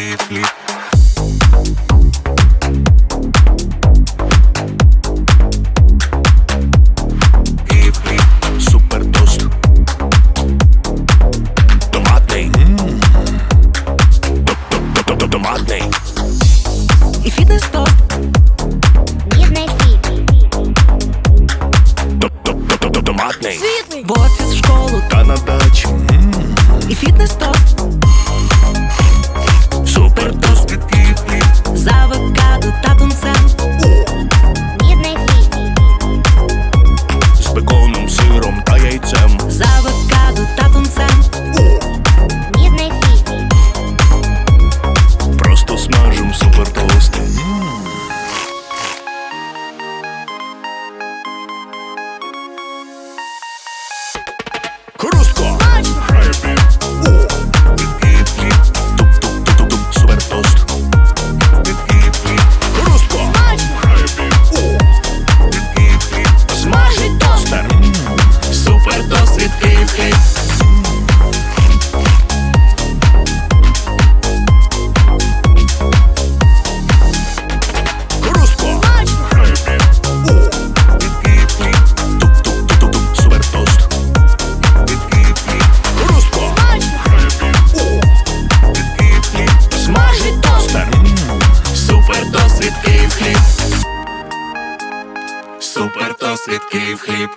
світлі. І фітнес тост. Ніжний фіт Томатний. Світлий. В офіс, в школу. Та на дачу. Супер тост від Київ хліб.